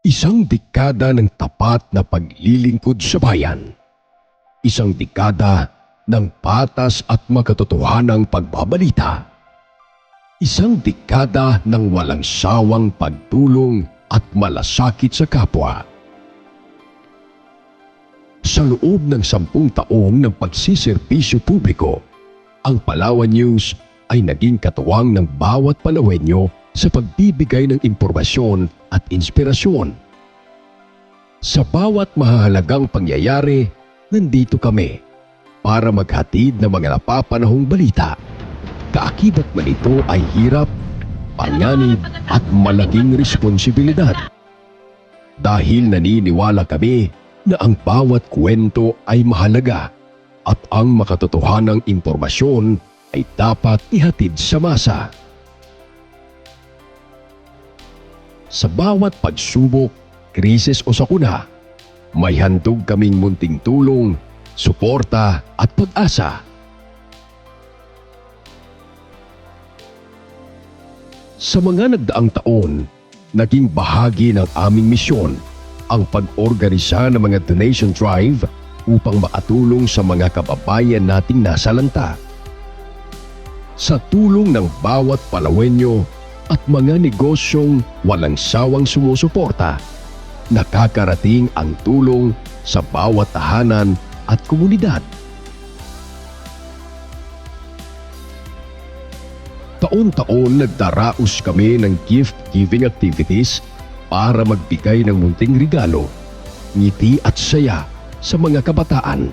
Isang dekada ng tapat na paglilingkod sa bayan. Isang dekada ng patas at makatotohanang pagbabalita. Isang dekada ng walang sawang pagtulong at malasakit sa kapwa. Sa loob ng sampung taong ng pagsiservisyo publiko, ang Palawan News ay naging katuwang ng bawat Palawenyo sa pagbibigay ng impormasyon at inspirasyon. Sa bawat mahalagang pangyayari, nandito kami para maghatid ng mga napapanahong balita. Kaakibat man ito ay hirap, panganib at malaking responsibilidad. Dahil naniniwala kami na ang bawat kwento ay mahalaga at ang makatotohanang impormasyon ay dapat ihatid sa masa. Sa bawat pagsubok, krisis o sakuna, may handog kaming munting tulong, suporta at pag-asa. Sa mga nagdaang taon, naging bahagi ng aming misyon ang pag-organisa ng mga donation drive upang makatulong sa mga kababayan nating nasa lanta. Sa tulong ng bawat Palawenyo at mga negosyong walang sawang sumusuporta, nakakarating ang tulong sa bawat tahanan at komunidad. Taon-taon nagdaraos kami ng gift-giving activities para magbigay ng munting regalo, ngiti at saya sa mga kabataan,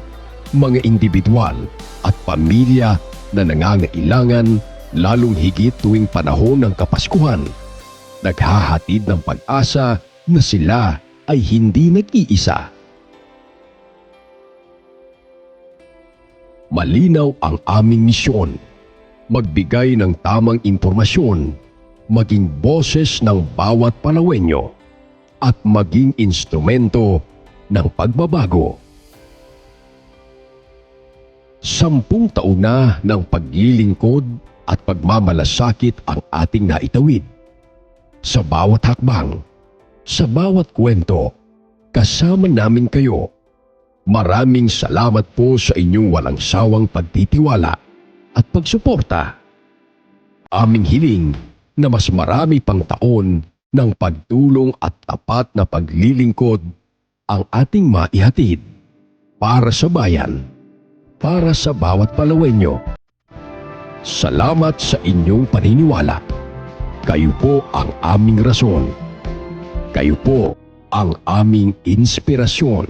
mga individual at pamilya na nangangailangan lalong higit tuwing panahon ng Kapaskuhan. Naghahatid ng pag-asa na sila ay hindi nag-iisa. Malinaw ang aming misyon. Magbigay ng tamang impormasyon, maging boses ng bawat Palawenyo, at maging instrumento ng pagbabago. Sampung taon na ng paglilingkod at pagmamalasakit ang ating naitawid. Sa bawat hakbang, sa bawat kwento, kasama namin kayo. Maraming salamat po sa inyong walang sawang pagtitiwala at pagsuporta. Aming hiling na mas marami pang taon ng pagtulong at tapat na paglilingkod ang ating maihatid para sa bayan, para sa bawat Palawenyo. Salamat sa inyong paniniwala. Kayo po ang aming rason. Kayo po ang aming inspirasyon.